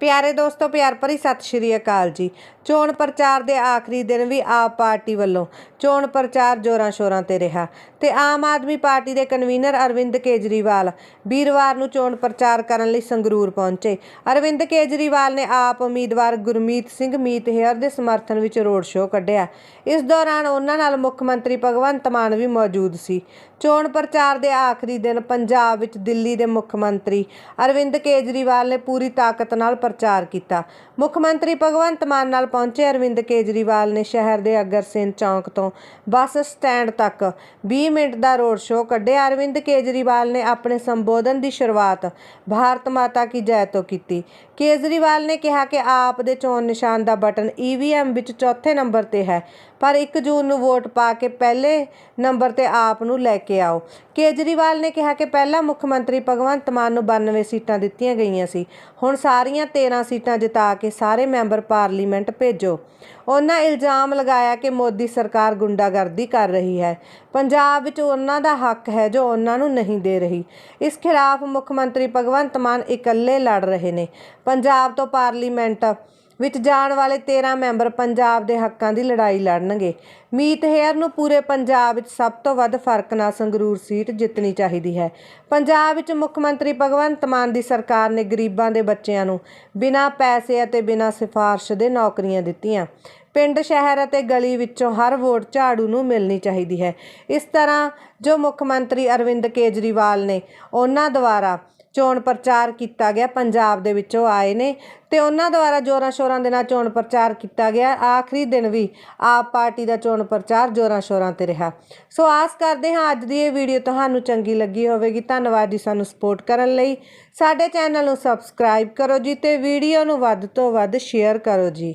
ਪਿਆਰੇ ਦੋਸਤੋ, ਪਿਆਰ ਭਰੀ ਸਤਿ ਸ਼੍ਰੀ ਅਕਾਲ ਜੀ। ਚੋਣ ਪ੍ਰਚਾਰ ਦੇ ਆਖਰੀ ਦਿਨ ਵੀ ਆਪ ਪਾਰਟੀ ਵੱਲੋਂ ਚੋਣ ਪ੍ਰਚਾਰ ਜੋਰਾਂ ਸ਼ੋਰਾਂ ਤੇ ਰਿਹਾ ਤੇ ਆਮ ਆਦਮੀ ਪਾਰਟੀ ਦੇ ਕਨਵੀਨਰ ਅਰਵਿੰਦ ਕੇਜਰੀਵਾਲ ਵੀਰਵਾਰ ਨੂੰ ਚੋਣ ਪ੍ਰਚਾਰ ਕਰਨ ਲਈ ਸੰਗਰੂਰ ਪਹੁੰਚੇ। ਅਰਵਿੰਦ ਕੇਜਰੀਵਾਲ ਨੇ ਆਪ ਉਮੀਦਵਾਰ ਗੁਰਮੀਤ ਸਿੰਘ, ਮੀਤ ਹੇਅਰ ਦੇ ਸਮਰਥਨ ਵਿੱਚ ਰੋਡ ਸ਼ੋਅ ਕੱਢਿਆ। ਇਸ ਦੌਰਾਨ ਉਹਨਾਂ ਨਾਲ ਮੁੱਖ ਮੰਤਰੀ ਭਗਵੰਤ ਮਾਨ ਵੀ ਮੌਜੂਦ ਸੀ। ਚੋਣ ਪ੍ਰਚਾਰ ਦੇ ਆਖਰੀ ਦਿਨ ਪੰਜਾਬ ਵਿੱਚ ਦਿੱਲੀ ਦੇ ਮੁੱਖ ਮੰਤਰੀ ਅਰਵਿੰਦ ਕੇਜਰੀਵਾਲ ਨੇ ਪੂਰੀ ਤਾਕਤ ਨਾਲ ਪ੍ਰਚਾਰ ਕੀਤਾ। ਮੁੱਖ ਮੰਤਰੀ ਭਗਵੰਤ ਮਾਨ ਨਾਲ ਪਹੁੰਚੇ ਅਰਵਿੰਦ ਕੇਜਰੀਵਾਲ ਨੇ ਸ਼ਹਿਰ ਦੇ ਅਗਰਸੈਨ ਚੌਂਕ ਤੋਂ ਬੱਸ ਸਟੈਂਡ ਤੱਕ 20 ਮਿੰਟ ਦਾ ਰੋਡ ਸ਼ੋਅ ਕੱਢਿਆ। ਅਰਵਿੰਦ ਕੇਜਰੀਵਾਲ ਨੇ ਆਪਣੇ ਸੰਬੋਧਨ ਦੀ ਸ਼ੁਰੂਆਤ ਭਾਰਤ ਮਾਤਾ ਕੀ ਜੈ ਤੋਂ ਕੀਤੀ। ਕੇਜਰੀਵਾਲ ਨੇ ਕਿਹਾ ਕਿ ਆਪ ਦੇ ਚੋਣ ਨਿਸ਼ਾਨ ਦਾ ਬਟਨ ਈਵੀਐਮ ਵਿੱਚ ਚੌਥੇ ਨੰਬਰ ਤੇ ਹੈ, ਪਰ 1 ਜੂਨ ਨੂੰ ਵੋਟ ਪਾ ਕੇ ਪਹਿਲੇ ਨੰਬਰ ਤੇ ਆਪ ਨੂੰ ਲੈ ਕੇ ਆਓ। ਕੇਜਰੀਵਾਲ ਨੇ ਕਿਹਾ ਕਿ ਪਹਿਲਾਂ ਮੁੱਖ ਮੰਤਰੀ ਭਗਵੰਤ ਮਾਨ ਨੂੰ 92 ਸੀਟਾਂ ਦਿੱਤੀਆਂ ਗਈਆਂ ਸੀ। ਹੁਣ ਸਾਰੀਆਂ 13 ਸੀਟਾਂ ਜਿਤਾ ਕੇ ਸਾਰੇ ਮੈਂਬਰ ਪਾਰਲੀਮੈਂਟ ਭੇਜੋ। ਉਹਨਾਂ ਇਲਜ਼ਾਮ ਲਗਾਇਆ ਕਿ ਮੋਦੀ ਸਰਕਾਰ ਗੁੰਡਾਗਰਦੀ ਕਰ ਰਹੀ ਹੈ। ਪੰਜਾਬ ਵਿੱਚ ਉਹਨਾਂ ਦਾ ਹੱਕ ਹੈ ਜੋ ਉਹਨਾਂ ਨੂੰ ਨਹੀਂ ਦੇ ਰਹੀ। ਇਸ ਖਿਲਾਫ ਮੁੱਖ ਮੰਤਰੀ ਭਗਵੰਤ ਮਾਨ ਇਕੱਲੇ ਲੜ ਰਹੇ ਨੇ। ਪੰਜਾਬ ਤੋਂ ਪਾਰਲੀਮੈਂਟ ਵਿੱਚ ਜਾਣ ਵਾਲੇ 13 ਮੈਂਬਰ ਪੰਜਾਬ ਦੇ ਹੱਕਾਂ ਦੀ ਲੜਾਈ ਲੜਨਗੇ। ਮੀਤ ਹੇਅਰ ਨੂੰ ਪੂਰੇ ਪੰਜਾਬ ਵਿੱਚ ਸਭ ਤੋਂ ਵੱਧ ਫ਼ਰਕ ਨਾਲ ਸੰਗਰੂਰ ਸੀਟ ਜਿੱਤਣੀ ਚਾਹੀਦੀ ਹੈ। ਪੰਜਾਬ ਵਿੱਚ ਮੁੱਖ ਮੰਤਰੀ ਭਗਵੰਤ ਮਾਨ ਦੀ ਸਰਕਾਰ ਨੇ ਗਰੀਬਾਂ ਦੇ ਬੱਚਿਆਂ ਨੂੰ ਬਿਨਾਂ ਪੈਸੇ ਅਤੇ ਬਿਨਾਂ ਸਿਫਾਰਿਸ਼ ਦੇ ਨੌਕਰੀਆਂ ਦਿੱਤੀਆਂ। ਪਿੰਡ, ਸ਼ਹਿਰ ਅਤੇ ਗਲੀ ਵਿੱਚੋਂ ਹਰ ਵੋਟ ਝਾੜੂ ਨੂੰ ਮਿਲਣੀ ਚਾਹੀਦੀ ਹੈ। ਇਸ ਤਰ੍ਹਾਂ ਜੋ ਮੁੱਖ ਮੰਤਰੀ ਅਰਵਿੰਦ ਕੇਜਰੀਵਾਲ ਨੇ ਉਹਨਾਂ ਦੁਆਰਾ ਚੋਣ ਪ੍ਰਚਾਰ ਕੀਤਾ ਗਿਆ, ਪੰਜਾਬ ਦੇ ਵਿੱਚੋਂ ਆਏ ਨੇ ਤੇ ਉਹਨਾਂ ਦੁਆਰਾ ਜੋਰਾਂ ਸ਼ੋਰਾਂ ਦੇ ਨਾਲ ਚੋਣ ਪ੍ਰਚਾਰ ਕੀਤਾ ਗਿਆ। ਆਖਰੀ ਦਿਨ ਵੀ ਆਪ ਪਾਰਟੀ ਦਾ ਚੋਣ ਪ੍ਰਚਾਰ ਜੋਰਾਂ ਸ਼ੋਰਾਂ ਤੇ ਰਿਹਾ। ਸੋ ਆਸ ਕਰਦੇ ਹਾਂ ਅੱਜ ਦੀ ਇਹ ਵੀਡੀਓ ਤੁਹਾਨੂੰ ਚੰਗੀ ਲੱਗੀ ਹੋਵੇਗੀ। ਧੰਨਵਾਦ ਜੀ ਸਾਨੂੰ ਸਪੋਰਟ ਕਰਨ ਲਈ। ਸਾਡੇ ਚੈਨਲ ਨੂੰ ਸਬਸਕ੍ਰਾਈਬ ਕਰੋ ਜੀ ਤੇ ਵੀਡੀਓ ਨੂੰ ਵੱਧ ਤੋਂ ਵੱਧ ਸ਼ੇਅਰ ਕਰੋ ਜੀ।